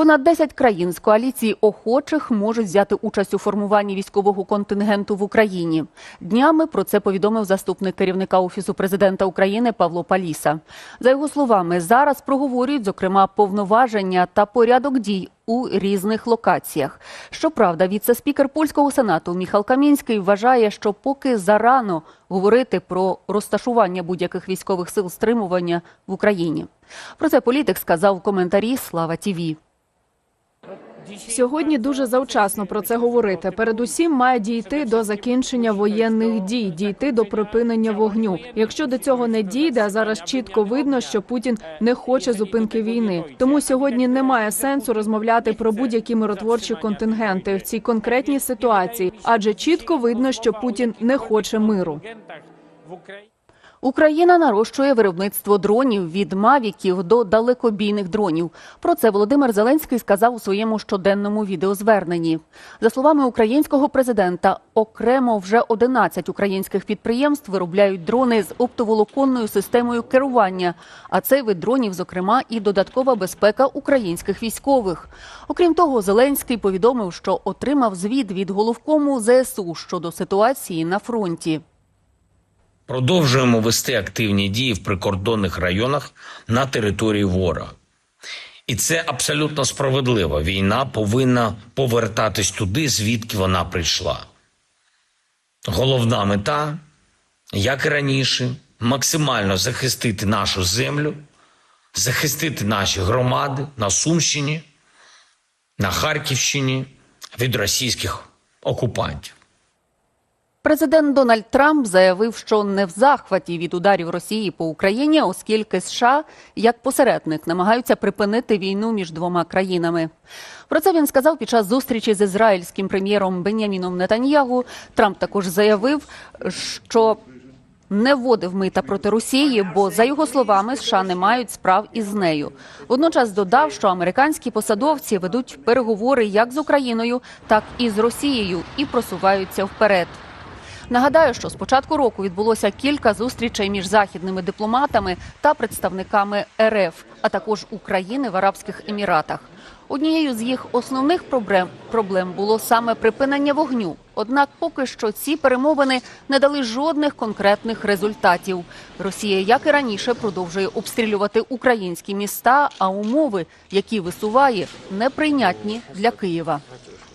Понад 10 країн з коаліції охочих можуть взяти участь у формуванні військового контингенту в Україні. Днями про це повідомив заступник керівника офісу президента України Павло Паліса. За його словами, зараз проговорюють зокрема повноваження та порядок дій у різних локаціях. Щоправда, віце-спікер польського сенату Міхал Камінський вважає, що поки зарано говорити про розташування будь-яких військових сил стримування в Україні. Про це політик сказав в коментарі Слава Тіві. Сьогодні дуже завчасно про це говорити. Передусім має дійти до закінчення воєнних дій, дійти до припинення вогню. Якщо до цього не дійде, а зараз чітко видно, що Путін не хоче зупинки війни. Тому сьогодні немає сенсу розмовляти про будь-які миротворчі контингенти в цій конкретній ситуації, адже чітко видно, що Путін не хоче миру. Україна нарощує виробництво дронів від мавіків до далекобійних дронів. Про це Володимир Зеленський сказав у своєму щоденному відеозверненні. За словами українського президента, окремо вже 11 українських підприємств виробляють дрони з оптоволоконною системою керування. А цей вид дронів, зокрема, і додаткова безпека українських військових. Окрім того, Зеленський повідомив, що отримав звіт від головкому ЗСУ щодо ситуації на фронті. Продовжуємо вести активні дії в прикордонних районах на території ворога. І це абсолютно справедливо. Війна повинна повертатись туди, звідки вона прийшла. Головна мета, як і раніше, максимально захистити нашу землю, захистити наші громади на Сумщині, на Харківщині від російських окупантів. Президент Дональд Трамп заявив, що не в захваті від ударів Росії по Україні, оскільки США як посередник намагаються припинити війну між двома країнами. Про це він сказав під час зустрічі з ізраїльським прем'єром Беняміном Нетаньягу. Трамп також заявив, що не вводив мита проти Росії, бо за його словами США не мають справ із нею. Водночас додав, що американські посадовці ведуть переговори як з Україною, так і з Росією і просуваються вперед. Нагадаю, що з початку року відбулося кілька зустрічей між західними дипломатами та представниками РФ, а також України в Арабських Еміратах. Однією з їх основних проблем, проблем було саме припинення вогню. Однак, поки що ці перемовини не дали жодних конкретних результатів. Росія, як і раніше, продовжує обстрілювати українські міста, а умови, які висуває, неприйнятні для Києва.